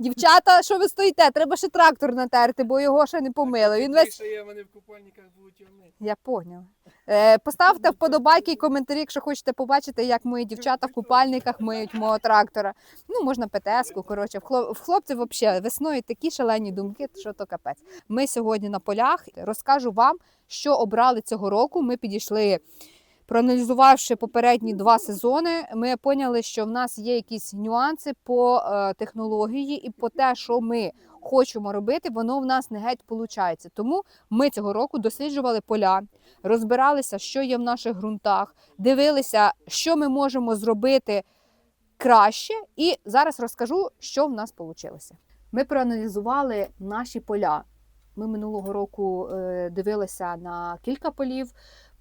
Дівчата, що ви стоїте? Треба ще трактор натерти, бо його ще не помили. Він весь є, вони в купальниках будуть вони. Я поняв. Е, поставте вподобайки і коментарі, якщо хочете побачити, як мої дівчата в купальниках миють мого трактора. Ну, можна ПТС-ку, коротше. В хлопців взагалі весною такі шалені думки, що то капець. Ми сьогодні на полях розкажу вам, що обрали цього року. Ми підійшли. Проаналізувавши попередні два сезони, ми поняли, що в нас є якісь нюанси по е, технології і по те, що ми хочемо робити, воно в нас не геть виходить. Тому ми цього року досліджували поля, розбиралися, що є в наших ґрунтах, дивилися, що ми можемо зробити краще. І зараз розкажу, що в нас вийшло. Ми проаналізували наші поля. Ми минулого року е, дивилися на кілька полів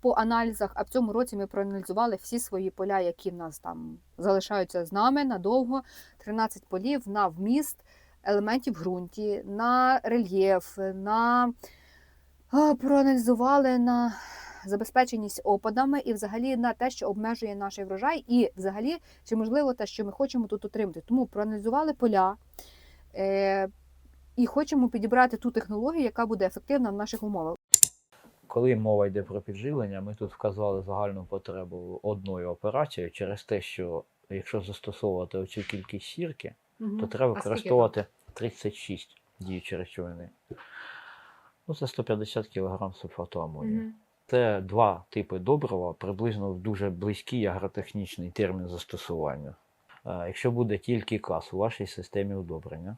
по аналізах, а в цьому році ми проаналізували всі свої поля, які в нас там залишаються з нами надовго. 13 полів на вміст елементів ґрунті, на рельєф, на проаналізували на забезпеченість опадами і взагалі на те, що обмежує наш врожай, і взагалі чи можливо те, що ми хочемо тут отримати. Тому проаналізували поля е, і хочемо підібрати ту технологію, яка буде ефективна в наших умовах. Коли мова йде про підживлення, ми тут вказали загальну потребу одною операцією через те, що якщо застосовувати оцю кількість сірки, то треба використовувати 36 діючі речовини. Ну, це 150 кг сульфату амонію. Це два типи добрива, приблизно в дуже близький агротехнічний термін застосування. Е, Якщо буде тільки кас у вашій системі удобрення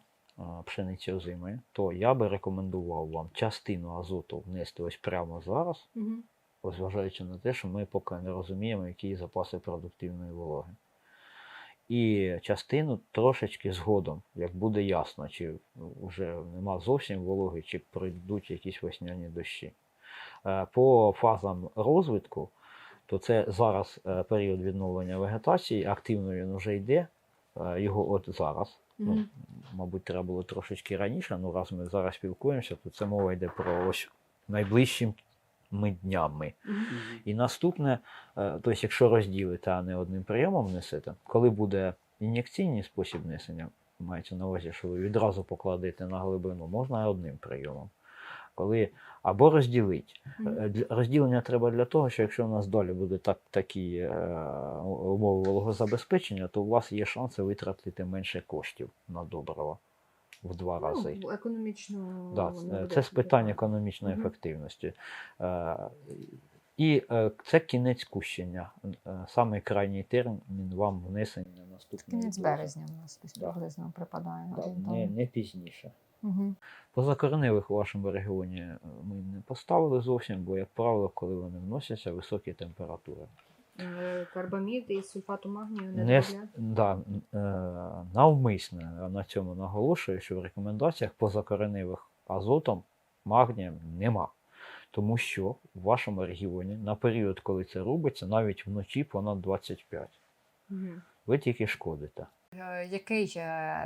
пшениці озимої, то я би рекомендував вам частину азоту внести ось прямо зараз, ось зважаючи на те, що ми поки не розуміємо, які запаси продуктивної вологи. І частину трошечки згодом, як буде ясно, чи вже нема зовсім вологи, чи прийдуть якісь весняні дощі. Е, По фазам розвитку, то це зараз е, період відновлення вегетації, активно він вже йде, е, його от зараз. Ну, мабуть, треба було трошечки раніше, ну раз ми зараз спілкуємося, то це мова йде про ось найближчими днями. І наступне, е, тобто, якщо розділити, а не одним прийомом несете, коли буде ін'єкційний спосіб несення, мається на увазі, що ви відразу покладете на глибину, можна і одним прийомом. Коли або розділить. Е, Розділення треба для того, що якщо у нас далі буде так, такі е, умови вологозабезпечення, то у вас є шанси витратити менше коштів на добрива в два рази. Ну, економічно Да, е, це з питань економічної Мгм. ефективності. Е, І е, це кінець кущення. Е, Саме крайній термін вам внесення наступного. Кінець березня у нас десь Да. припадає. Да, не, не пізніше. Угу. Позакореневих у вашому регіоні е, ми не поставили зовсім, бо, як правило, коли вони вносяться, високі температури. Карбамід і сульфату магнію Не, с- да, е, навмисне на цьому наголошую, що в рекомендаціях позакореневих азотом магнієм нема. Тому що в вашому регіоні на період, коли це робиться, навіть вночі понад 25. Ви тільки шкодите. Е, Який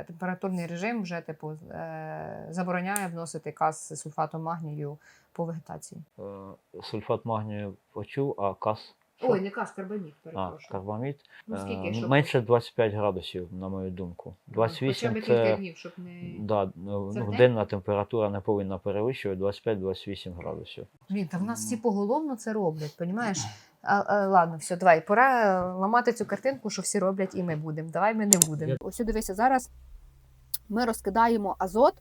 температурний режим вже типу е, забороняє вносити каз з сульфатом магнію по вегетації? Е, Сульфат магнію почув, а каз. Ой, не каз, карбамід, а, перепрошую. карбамід. Ну скільки, щоб менше 25 градусів, на мою думку. 28 це. днів, щоб не. Да, ну, ну, день? денна температура не повинна перевищувати 25-28 градусів. Блін, та в нас всі поголовно це роблять, понімаєш? А, а, ладно, все, давай, пора е, ламати цю картинку, що всі роблять, і ми будемо. Давай ми не будемо. Ось дивися, зараз ми розкидаємо азот,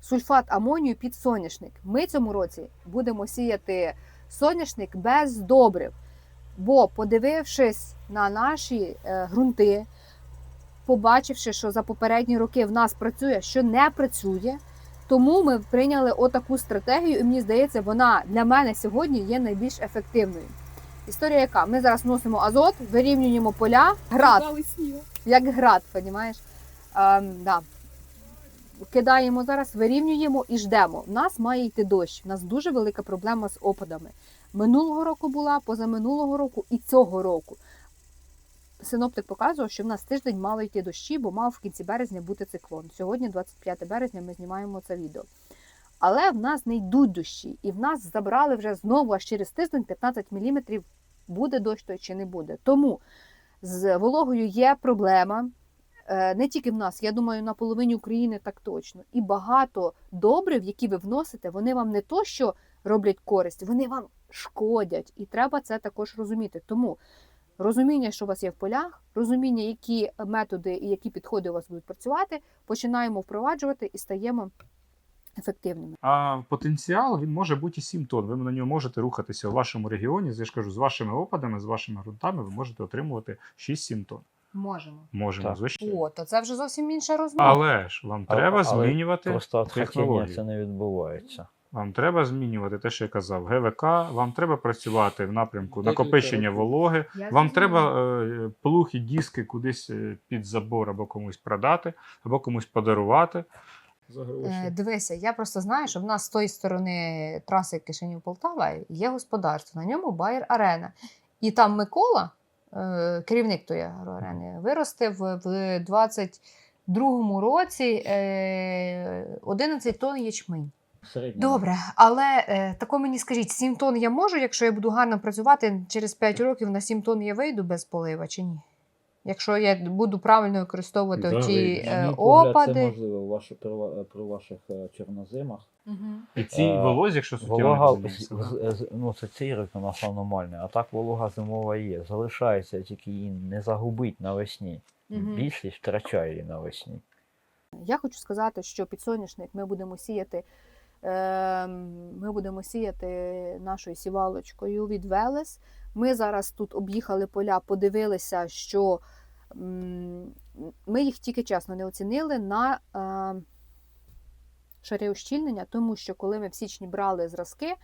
сульфат амонію під соняшник. Ми цьому році будемо сіяти соняшник без добрив. Бо, подивившись на наші е, ґрунти, побачивши, що за попередні роки в нас працює, що не працює, тому ми прийняли отаку стратегію, і мені здається, вона для мене сьогодні є найбільш ефективною. Історія яка? Ми зараз вносимо азот, вирівнюємо поля, град, як град, понімаєш? Ем, да. Кидаємо зараз, вирівнюємо і ждемо. У нас має йти дощ. У нас дуже велика проблема з опадами. Минулого року була, позаминулого року і цього року. Синоптик показував, що в нас тиждень мали йти дощі, бо мав в кінці березня бути циклон. Сьогодні, 25 березня, ми знімаємо це відео. Але в нас не йдуть дощі, і в нас забрали вже знову аж через тиждень 15 мм буде дощ той чи не буде. Тому з вологою є проблема. Е, Не тільки в нас, я думаю, на половині України так точно. І багато добрив, які ви вносите, вони вам не то, що роблять користь, вони вам шкодять. І треба це також розуміти. Тому розуміння, що у вас є в полях, розуміння, які методи і які підходи у вас будуть працювати, починаємо впроваджувати і стаємо ефективними. А потенціал він може бути і 7 тонн. Ви на нього можете рухатися у вашому регіоні. Я ж кажу, з вашими опадами, з вашими ґрунтами, ви можете отримувати 6-7 тонн. Можемо. Можемо, Так. звичайно. О, то це вже зовсім інша розмова. Але ж вам Але- треба але змінювати Просто технологію. це не відбувається. Вам треба змінювати те, що я казав, ГВК, вам треба працювати в напрямку накопичення вологи. Я Вам треба е, плуг і диски кудись е, під забор або комусь продати, або комусь подарувати за гроші. Е, Дивися, я просто знаю, що в нас з тої сторони траси Кишинів-Полтава є господарство, на ньому Байер Арена. І там Микола, е, керівник тої агроарени, виростив в 22-му році е, 11 тонн ячмень. Добре, але е, тако мені скажіть, 7 тонн я можу, якщо я буду гарно працювати, через 5 років на 7 тонн я вийду без полива чи ні? Якщо я буду правильно використовувати Да, ті е, опади. Це можливо в вашу- при, при ваших е, чорнозимах. Мгм. І ці Е, волозі, якщо суттєво ну це цей рік у нас аномальний, а так волога зимова є. Залишається тільки її не загубить навесні. Мгм. Більшість втрачає її навесні. Я хочу сказати, що підсоняшник ми будемо сіяти. Ем, Ми будемо сіяти нашою сівалочкою від Велес. Ми зараз тут об'їхали поля, подивилися, що ми їх тільки чесно не оцінили на е, шари ущільнення, тому що коли ми в січні брали зразки,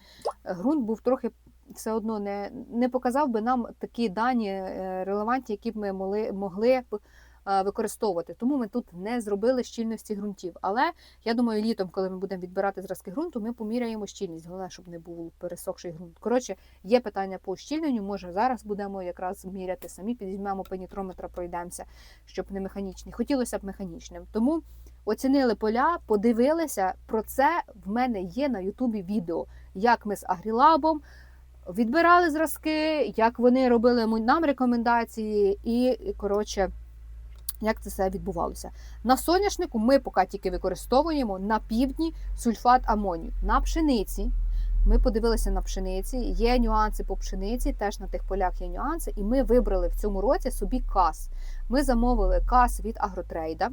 ґрунт був трохи все одно не, не показав би нам такі дані е, релевантні, які б ми могли, могли б використовувати. Тому ми тут не зробили щільності ґрунтів. Але я думаю, літом, коли ми будемо відбирати зразки ґрунту, ми поміряємо щільність. Головне, щоб не був пересохший ґрунт. Коротше, є питання по ущільненню. Може, зараз будемо якраз міряти самі, підвізьмемо пенітрометра, пройдемося, щоб не механічний. Хотілося б механічним. Тому оцінили поля, подивилися. Про це в мене є на Ютубі відео, як ми з Агрілабом. Відбирали зразки, як вони робили нам рекомендації, і коротше, як це все відбувалося. На соняшнику ми поки тільки використовуємо на півдні сульфат амонію. На пшениці ми подивилися на пшениці. Є нюанси по пшениці, теж на тих полях є нюанси. І ми вибрали в цьому році собі кас. Ми замовили кас від Агротрейда.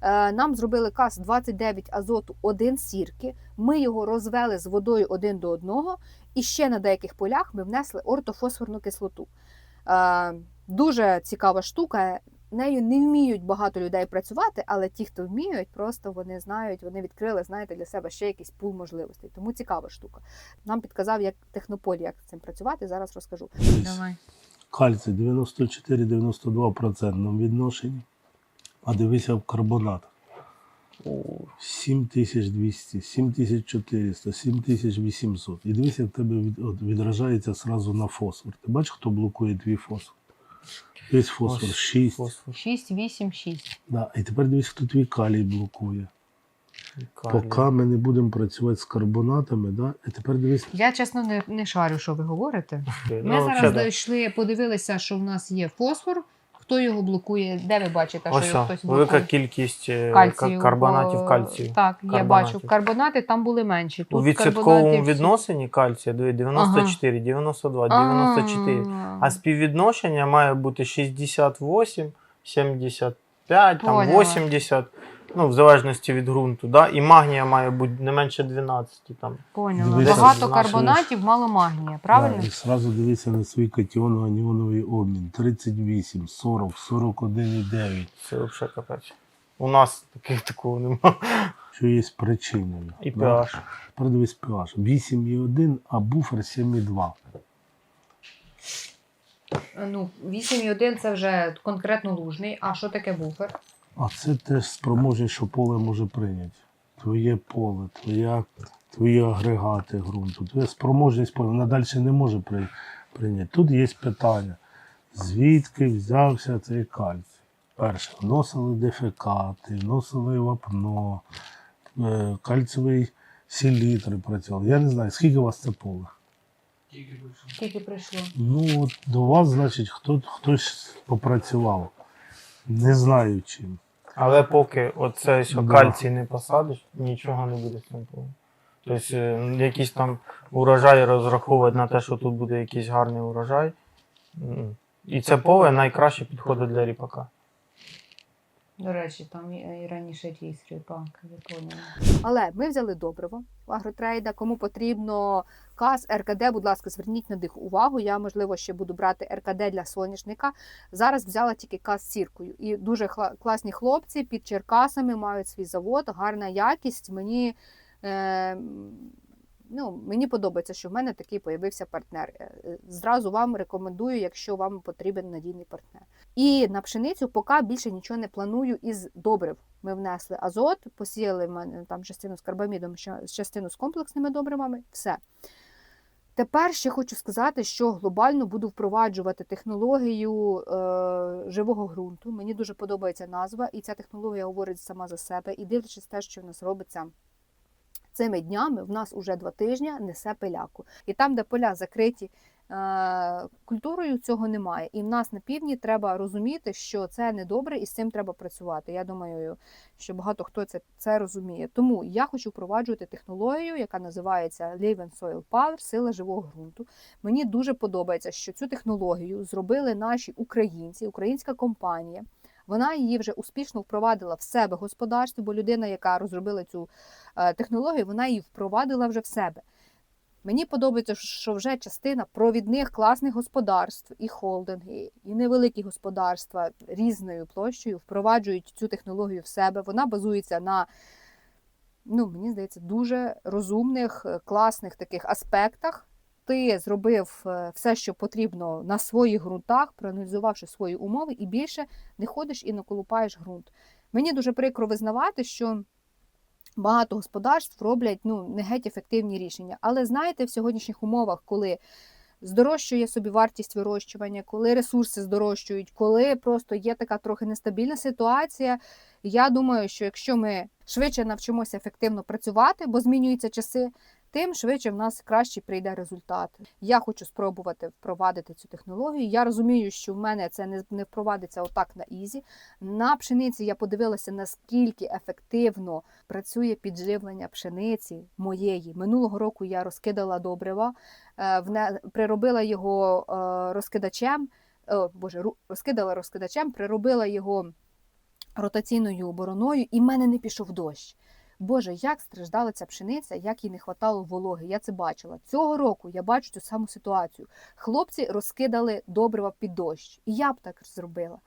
Е, Нам зробили кас 29 азоту, 1 сірки. Ми його розвели з водою один до одного. І ще на деяких полях ми внесли ортофосфорну кислоту. Е, Дуже цікава штука. Нею не вміють багато людей працювати, але ті, хто вміють, просто вони знають, вони відкрили, знаєте, для себе ще якийсь пул можливостей. Тому цікава штука. Нам підказав як технополь, як з цим працювати. Зараз розкажу. Давай. Кальцій 94-92% відношенні. А дивися в карбонат. 7200, 7400, 7800. І дивись, як в тебе від, відражається сразу на фосфор. Ти бачиш, хто блокує твій фосфор? Весь фосфор Ось 6. Фосфор. 6, 8, 6. Да. І тепер дивись, хто твій калій блокує. Калій. Поки ми не будемо працювати з карбонатами, да? і тепер дивись, Я чесно не, не шарю, що ви говорите. Ми Ну, зараз взагалі, да. дійшли, подивилися, що в нас є фосфор. Хто його блокує? Де ви бачите, що Ось його хтось блокує? велика кількість е, Кальцію, ка- карбонатів бо- кальцію. Так, я Карбонатів. бачу. Карбонати там були менші. Тут У відсотковому карбонатів всі- відносині кальція диви, 94, 92, 94. А співвідношення має бути 68, 75, там Поняла. 80, ну, в залежності від ґрунту. Да? І магнія має бути не менше 12. Там. Поняла. Дивися, Багато наші- карбонатів, мало магнія, правильно? Да, і зразу дивися на свій катіоно-аніоновий обмін. 38, 40, 41,9. Це взагалі капець. У нас таких такого немає. Що є причиною. І Да? pH. Тепер дивись pH. 8,1, а буфер 7,2. Ну, 8,1 це вже конкретно лужний. А що таке буфер? А це теж спроможність, що поле може прийняти. Твоє поле, твоя, твої агрегати ґрунту, твоя спроможність поля, вона далі не може при, прийняти. Тут є питання, звідки взявся цей кальцій. Перше, вносили дефекати, вносили вапно, е, кальцевий селітри працювали. Я не знаю, скільки у вас це поле? Скільки прийшло? Ну, от до вас, значить, хто, хтось попрацював. Не знаю чим. Але поки оце що Да. кальцій не посадиш, нічого не буде з цим. Тобто е, якийсь там урожай розраховувати на те, що тут буде якийсь гарний урожай. І це поле найкраще підходить для ріпака. До речі, там і, раніше ріс ріпак, я. Але ми взяли добриво в агротрейда. Кому потрібно КАС, РКД, будь ласка, зверніть на них увагу. Я, можливо, ще буду брати РКД для соняшника. Зараз взяла тільки КАС з сіркою. І дуже класні хлопці під Черкасами мають свій завод, гарна якість. Мені. Е, Ну, мені подобається, що в мене такий появився партнер. Е, е, Зразу вам рекомендую, якщо вам потрібен надійний партнер. І на пшеницю поки більше нічого не планую із добрив. Ми внесли азот, посіяли мене там частину з карбамідом, частину з комплексними добривами. Все. Тепер ще хочу сказати, що глобально буду впроваджувати технологію е, живого ґрунту. Мені дуже подобається назва, і ця технологія говорить сама за себе. І дивлячись те, що в нас робиться цими днями, в нас уже два тижні несе пиляку. І там, де поля закриті е, культурою, цього немає. І в нас на півдні треба розуміти, що це недобре, і з цим треба працювати. Я думаю, що багато хто це, це розуміє. Тому я хочу впроваджувати технологію, яка називається Live and Soil Power, сила живого ґрунту. Мені дуже подобається, що цю технологію зробили наші українці, українська компанія. Вона її вже успішно впровадила в себе господарство, бо людина, яка розробила цю е, технологію, вона її впровадила вже в себе. Мені подобається, що вже частина провідних класних господарств, і холдинги, і невеликі господарства різною площею впроваджують цю технологію в себе. Вона базується на, ну, мені здається, дуже розумних, е, класних таких аспектах. Ти зробив е, все, що потрібно на своїх ґрунтах, проаналізувавши свої умови, і більше не ходиш і не колупаєш ґрунт. Мені дуже прикро визнавати, що багато господарств роблять ну, не геть ефективні рішення. Але знаєте, в сьогоднішніх умовах, коли здорожчує собі вартість вирощування, коли ресурси здорожчують, коли просто є така трохи нестабільна ситуація. Я думаю, що якщо ми швидше навчимося ефективно працювати, бо змінюються часи, тим швидше в нас краще прийде результат. Я хочу спробувати впровадити цю технологію. Я розумію, що в мене це не, не впровадиться отак на ізі. На пшениці я подивилася, наскільки ефективно працює підживлення пшениці моєї. Минулого року я розкидала добрива, е, приробила його е, розкидачем. О, Боже, ру- розкидала розкидачем, приробила його ротаційною бороною, і в мене не пішов дощ. Боже, як страждала ця пшениця, як їй не хватало вологи. Я це бачила. Цього року я бачу цю саму ситуацію. Хлопці розкидали добрива під дощ. І я б так зробила.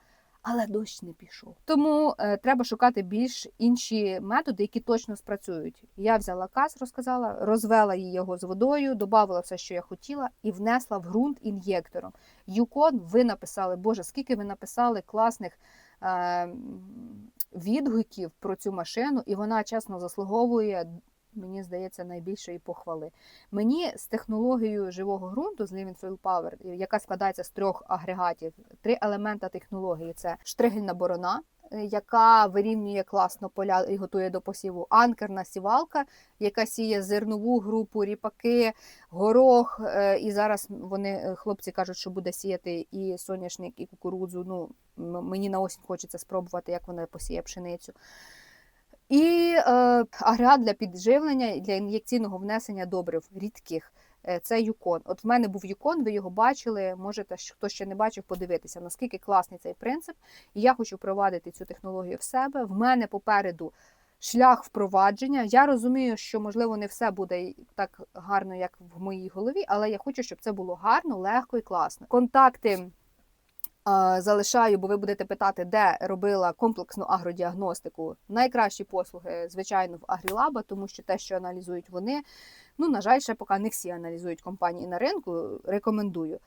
Але дощ не пішов. Тому е, треба шукати більш інші методи, які точно спрацюють. Я взяла каз, розказала, розвела її його з водою, додала все, що я хотіла, і внесла в ґрунт ін'єктором. Юкон, ви написали, Боже, скільки ви написали класних е, відгуків про цю машину, і вона чесно заслуговує. Мені здається, найбільшої похвали. Мені з технологією живого ґрунту з Living Soil Power, яка складається з трьох агрегатів, три елемента технології: це штригельна борона, е, яка вирівнює класно поля і готує до посіву, анкерна сівалка, яка сіє зернову групу, ріпаки, горох. е, І зараз вони е, хлопці кажуть, що буде сіяти і соняшник, і кукурудзу. Ну мені на осінь хочеться спробувати, як вона посіє пшеницю. І е, агрегат для підживлення для ін'єкційного внесення добрив рідких. Е, Це Юкон. От в мене був Юкон, ви його бачили. Можете, хто ще не бачив, подивитися, наскільки класний цей принцип. І я хочу впровадити цю технологію в себе. В мене попереду шлях впровадження. Я розумію, що можливо не все буде так гарно, як в моїй голові, але я хочу, щоб це було гарно, легко і класно. Контакти. Е, Залишаю, бо ви будете питати, де робила комплексну агродіагностику. Найкращі послуги, звичайно, в Агрілаба, тому що те, що аналізують вони, ну на жаль, ще поки не всі аналізують компанії на ринку. Рекомендую.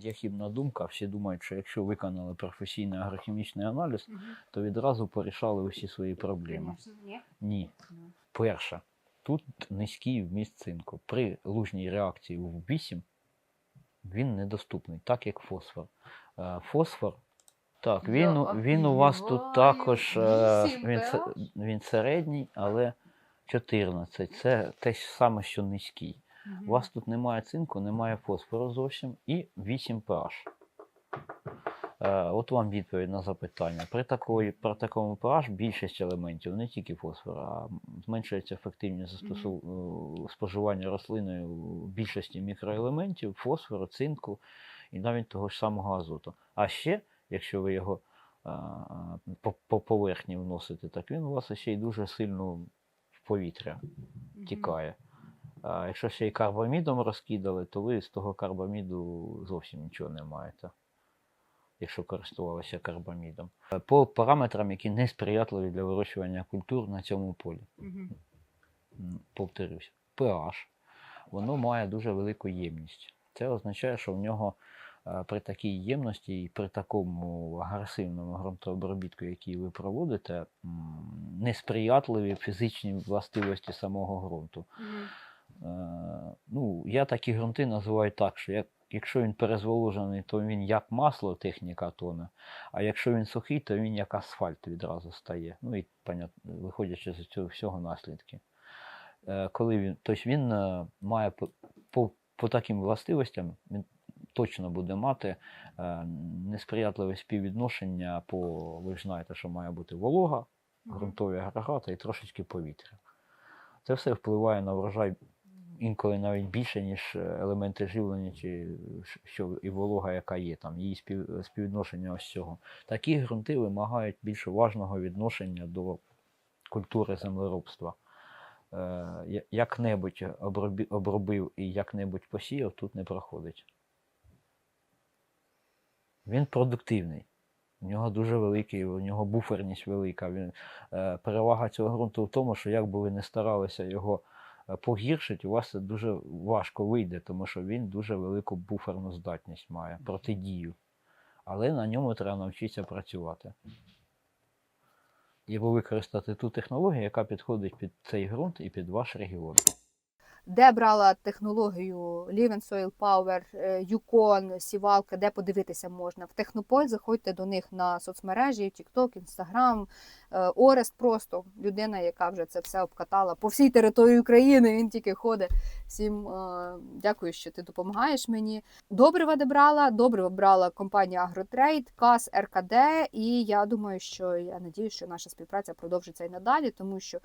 Є хібна думка, всі думають, що якщо виконали професійний агрохімічний аналіз, то відразу порішали усі свої проблеми. Ні. Перше, тут низький вміст цинку. При лужній реакції в 8 він недоступний, так як фосфор. Е, Фосфор, так, він, у- він у вас тут також е, він, він середній, але 14. Це те ж саме, що низький. У вас тут немає цинку, немає фосфору зовсім і 8 pH. Е, От вам відповідь на запитання. При, такої, при такому pH більшість елементів, не тільки фосфор, а зменшується ефективність застосу... споживання рослиною більшості мікроелементів, фосфору, цинку і навіть того ж самого азоту. А ще, якщо ви його по, по поверхні вносите, так він у вас ще й дуже сильно в повітря тікає. А якщо ще й карбамідом розкидали, то ви з того карбаміду зовсім нічого не маєте, якщо користувалися карбамідом. По параметрам, які не сприятливі для вирощування культур на цьому полі. Повторюсь, pH, воно має дуже велику ємність. Це означає, що в нього при такій ємності і при такому агресивному ґрунтообробітку, який ви проводите, несприятливі фізичні властивості самого ґрунту. Е, ну, я такі ґрунти називаю так, що як, якщо він перезволожений, то він як масло, техніка тоне, а якщо він сухий, то він як асфальт відразу стає. Ну і понятно, виходячи з цього всього наслідки. Е, коли він, тобто він е, має по, по, по таким властивостям, він точно буде мати е, несприятливе співвідношення по, ви ж знаєте, що має бути волога, ґрунтові агрегати і трошечки повітря. Це все впливає на врожай інколи навіть більше, ніж е, елементи живлення, чи що і волога, яка є, там, її спів, співвідношення ось цього. Такі ґрунти вимагають більш уважного відношення до культури землеробства. Е, як-небудь обробив і як-небудь посіяв, тут не проходить. Він продуктивний. У нього дуже великий, у нього буферність велика. Він, е, перевага цього ґрунту в тому, що як би ви не старалися його е, погіршити, у вас це дуже важко вийде, тому що він дуже велику буферну здатність має протидію. Але на ньому треба навчитися працювати. І використати ту технологію, яка підходить під цей ґрунт і під ваш регіон. Де брала технологію Live Soil Power, е, Yukon, Сівалка, де подивитися можна? В Технополь заходьте до них на соцмережі, TikTok, Instagram, е, Орест просто людина, яка вже це все обкатала по всій території України. Він тільки ходить. Всім е, дякую, що ти допомагаєш мені. Добрива де брала, добрива брала компанія Агротрейд, КАС РКД. І я думаю, що я надію, що наша співпраця продовжиться і надалі, тому що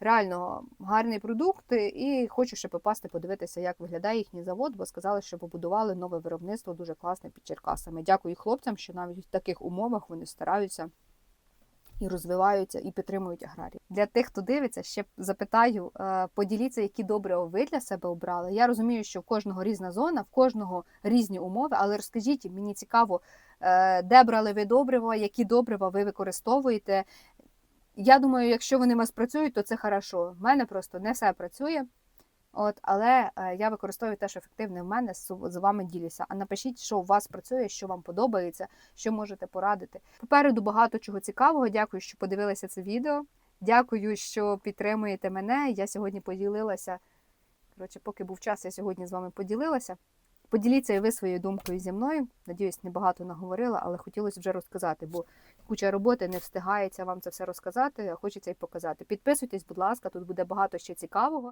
реально гарний продукт, і хочу ще попасти, подивитися, як виглядає їхній завод, бо сказали, що побудували нове виробництво дуже класне під Черкасами. Дякую хлопцям, що навіть в таких умовах вони стараються. І розвиваються і підтримують аграрії. Для тих, хто дивиться, ще запитаю, е, поділіться, які добрива ви для себе обрали. Я розумію, що в кожного різна зона, в кожного різні умови, але розкажіть, мені цікаво, е, де брали ви добрива, які добрива ви використовуєте, я думаю, якщо вони у вас працюють, то це хорошо. В мене просто не все працює. От, але е, я використовую те, що ефективне в мене з вами ділюся. А напишіть, що у вас працює, що вам подобається, що можете порадити. Попереду багато чого цікавого. Дякую, що подивилися це відео. Дякую, що підтримуєте мене. Я сьогодні поділилася. Коротше, поки був час, я сьогодні з вами поділилася. Поділіться і ви своєю думкою зі мною. Надіюсь, небагато наговорила, але хотілося вже розказати, бо куча роботи не встигається вам це все розказати, хочеться й показати. Підписуйтесь, будь ласка, тут буде багато ще цікавого.